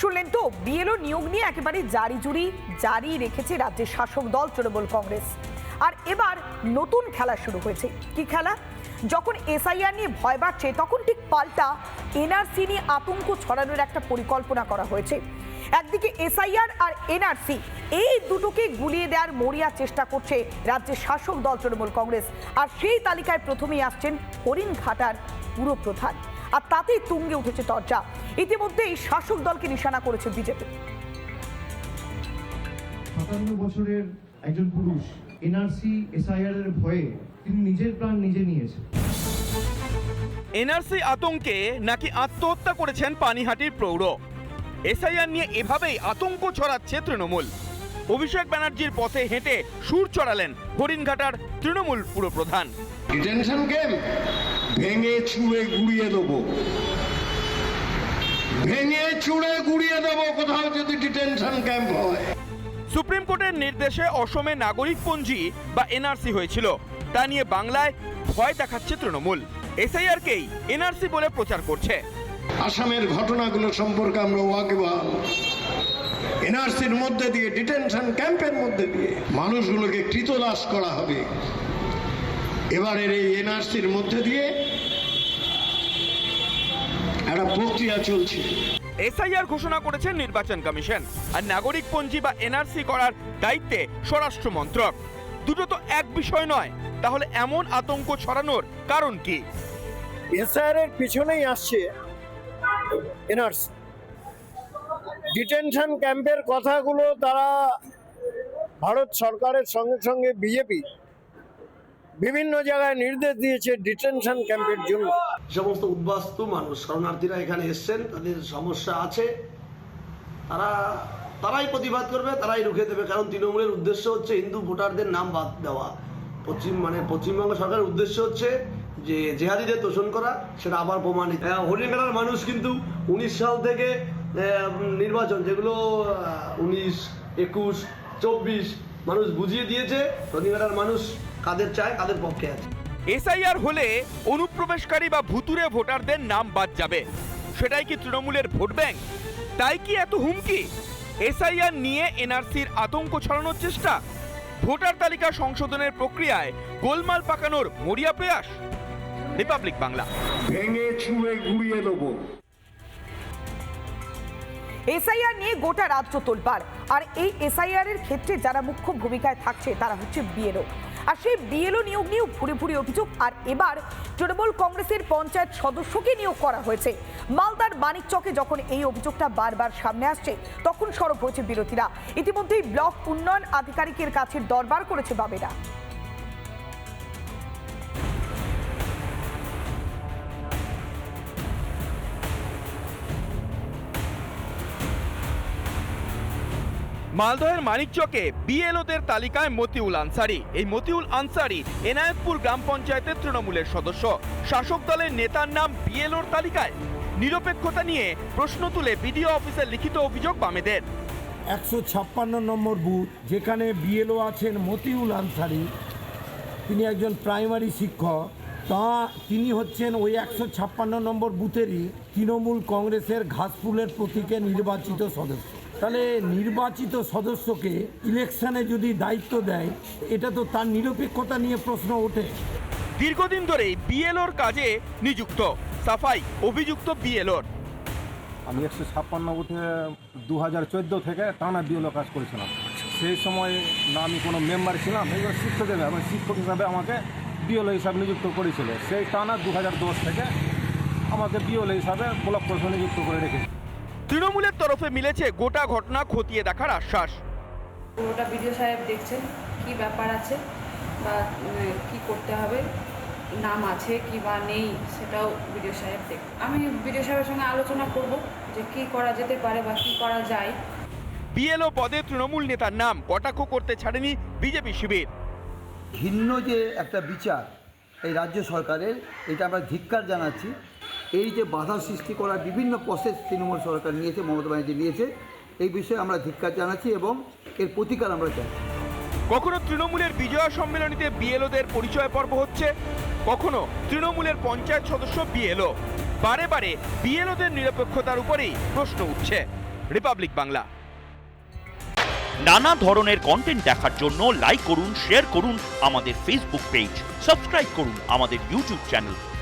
শুনলেন তো, বিএলও নিয়োগ নিয়ে একেবারে জারি জুরি জারি রেখেছে রাজ্যের শাসক দল তৃণমূল কংগ্রেস। আর এবার নতুন খেলা শুরু হয়েছে। কি খেলা? যখন এসআইআর নিয়ে ভয় বাড়ছে, তখন ঠিক পাল্টা এনআরসি নিয়ে আতঙ্ক ছড়ানোর একটা পরিকল্পনা করা হয়েছে। একদিকে এসআইআর আর এনআরসি, এই দুটোকে গুলিয়ে দেওয়ার মরিয়া চেষ্টা করছে রাজ্যের শাসক দল তৃণমূল কংগ্রেস। আর সেই তালিকায় প্রথমেই আসছেন হরিণ ঘাটার পুরপ্রধান। আর তাতেই তুঙ্গে উঠেছে চর্চা। ইতিমধ্যেই শাসক দলকে নিশানা করেছে বিজেপি। সাতান্ন বছরের একজন পুরুষ এনআরসি এসআইআর এর ভয়ে তিনি নিজের প্রাণ নিজে নিয়েছেন। এনআরসি আতঙ্কে নাকি আত্মহত্যা করেছেন পানিহাটির প্রৌঢ় এসআইআর নিয়ে এভাবেই আতঙ্ক ছড়াচ্ছে তৃণমূল। অভিষেক ব্যানার্জির পথে হেঁটে সুর চড়ালেন হরিণঘাটার তৃণমূল পুরপ্রধান। ডিটেনশন ক্যাম্প ভেঙে চুড়ে গুড়িয়ে দেবো। ভেঙে চুড়ে গুড়িয়ে দেবো কোথাও যদি ডিটেনশন ক্যাম্প হয়। সুপ্রিম কোর্টের নির্দেশে অসমে নাগরিকপঞ্জি বা এনআরসি হয়েছিল। তা নিয়ে বাংলায় ভয় দেখাচ্ছে তৃণমূল। এসআইআরকেই এনআরসি বলে প্রচার করছে। আসামের ঘটনাগুলো সম্পর্কে আমরা ওয়াকিবহাল। এনআরসির মধ্যে দিয়ে ডিটেনশন ক্যাম্পের মধ্যে দিয়ে মানুষগুলোকে কৃতদাস করা হবে। এবারের এই এনআরসির মধ্যে দিয়ে একটা প্রক্রিয়া চলছে। এসআইআর ঘোষণা করেছেন নির্বাচন কমিশন আর নাগরিকপঞ্জি বা এনআরসি করার দায়িত্বে স্বরাষ্ট্র মন্ত্রক। দুটো তো এক বিষয় নয় তাহলে এমন আতঙ্ক ছড়ানোর কারণ কি? এসআর এর পিছনেই আসছে এনআরসি। ডিটেনশন ক্যাম্পের কথাগুলো তারা ভারত সরকারের সঙ্গে সঙ্গে বিজেপি বিভিন্ন জায়গায় নির্দেশ দিয়েছে ডিটেনশন ক্যাম্পের জন্য। সমস্ত উদ্বাস্তু মানুষ, শরণার্থীরা এখানে এসছেন, তাদের সমস্যা আছে। তারা, তারাই প্রতিবাদ করবে, তারাই রুখে দেবে। কারণ তৃণমূলের উদ্দেশ্য হচ্ছে হিন্দু ভোটারদের নাম বাদ দেওয়া। পশ্চিম মানে পশ্চিমবঙ্গ সরকারের উদ্দেশ্য হচ্ছে যে জেহাদিদের তোষণ করা, সেটা আবার প্রমাণিত। হরিণঘাটার মানুষ কিন্তু উনিশ সাল থেকে নির্বাচন, যেগুলো উনিশ, একুশ, চব্বিশ মানুষ বুঝিয়ে দিয়েছে। হরিণঘাটার মানুষ কাদের চায় কাদের পক্ষে আছে। এসআইআর হলে অনুপ্রবেশকারী বা ভুতুরে ভোটারদের নাম বাদ যাবে। সেটাই কি তৃণমূলের ভোট ব্যাংক? তাই কি এত হুমকি? এসআইআর নিয়ে এনআরসির আতঙ্ক ছড়ানোর চেষ্টা? ভোটার তালিকা সংশোধনের প্রক্রিয়ায় গোলমাল পাকানোর মরিয়া প্রয়াস? রিপাবলিক বাংলা। ভেঙে চুড়ে গুড়িয়ে দেবো। এসআইআর নিয়ে গোটা রাজ্য তোলপাড়। আর এই এসআইআর এর ক্ষেত্রে যারা মুখ্য ভূমিকায় থাকছে তারা হচ্ছে বিএলও আর সেই বিএলও নিয়োগ নিয়েও ভুরি ভুরি অভিযোগ। আর এবার তৃণমূল কংগ্রেসের পঞ্চায়েত সদস্যকে নিয়োগ করা হয়েছে। মালদার মানিকচকে যখন এই অভিযোগটা বারবার সামনে আসছে, তখন সরব হয়েছে বিরোধীরা। ইতিমধ্যেই ব্লক উন্নয়ন আধিকারিকের কাছে দরবার করেছে বামেরা মালদহের মানিকচকে বিএলওদের তালিকায় মতিউল আনসারি। এই মতিউল আনসারি এনায়েতপুর গ্রাম পঞ্চায়েতের তৃণমূলের সদস্য। শাসক দলের নেতার নাম বিএলওর তালিকায়। নিরপেক্ষতা নিয়ে প্রশ্ন তুলে বিডিও অফিসের লিখিত অভিযোগ বামেদের। একশো ছাপ্পান্ন নম্বর বুথ, যেখানে বিএলও আছেন মতিউল আনসারি। তিনি একজন প্রাইমারি শিক্ষক। তা, তিনি হচ্ছেন ওই একশো ছাপ্পান্ন নম্বর বুথেরই তৃণমূল কংগ্রেসের ঘাসফুলের প্রতীকে নির্বাচিত সদস্য। তাহলে নির্বাচিত সদস্যকে ইলেকশনে যদি দায়িত্ব দেয় এটা তো তার নিরপেক্ষতা নিয়ে প্রশ্ন ওঠে। দীর্ঘদিন ধরেই বিএলওর কাজে নিযুক্ত। সাফাই অভিযুক্ত বিএলওর। আমি একশো ছাপ্পান্ন বুথে দু হাজার চোদ্দ থেকে টানা বিএলও কাজ করেছিলাম। সেই সময় না আমি কোনো মেম্বার ছিলাম এবার শিক্ষক দেবে আমি শিক্ষক হিসাবে আমাকে বিওলো হিসাবে নিযুক্ত করেছিল। সেই টানা দু হাজার দশ থেকে আমাকে বিওলো হিসাবে ব্লক প্রশাসনে নিযুক্ত করে রেখেছে। তৃণমূলের তরফে মিলেছে গোটা ঘটনা খতিয়ে দেখার আশ্বাস। পুরোটা বিডিও সাহেব দেখছেন কি ব্যাপার আছে বা কি করতে হবে নাম আছে কি বা নেই সেটাও বিডিও সাহেব দেখ আমি বিডিও সাহেবের সঙ্গে আলোচনা করব যে কি করা যেতে পারে বা কি করা যায়। বিএলও পদে তৃণমূল নেতার নাম কটাক্ষ করতে ছাড়েনি বিজেপি শিবির। ভিন্ন যে একটা বিচার এই রাজ্য সরকারের এটা আমরা ধিক্কার জানাচ্ছি। এই যে বাধা সৃষ্টি করার বিভিন্ন প্রসেস তৃণমূল সরকার নিয়েছে, মমতা ব্যানার্জি নিয়েছে, এই বিষয়ে আমরা ধিক্কার জানাচ্ছি এবং এর প্রতিকার আমরা চাই। কখনো তৃণমূলের বিজয়া সম্মেলনীতে বিএলওদের পরিচয় পর্ব হচ্ছে? কখনো তৃণমূলের পঞ্চায়েত সদস্য বিএলও? বারে বারে বিএলওদের নিরপেক্ষতার উপরেই প্রশ্ন উঠছে। রিপাবলিক বাংলা। নানা ধরনের কন্টেন্ট দেখার জন্য লাইক করুন শেয়ার করুন আমাদের ফেসবুক পেজ সাবস্ক্রাইব করুন আমাদের ইউটিউব চ্যানেল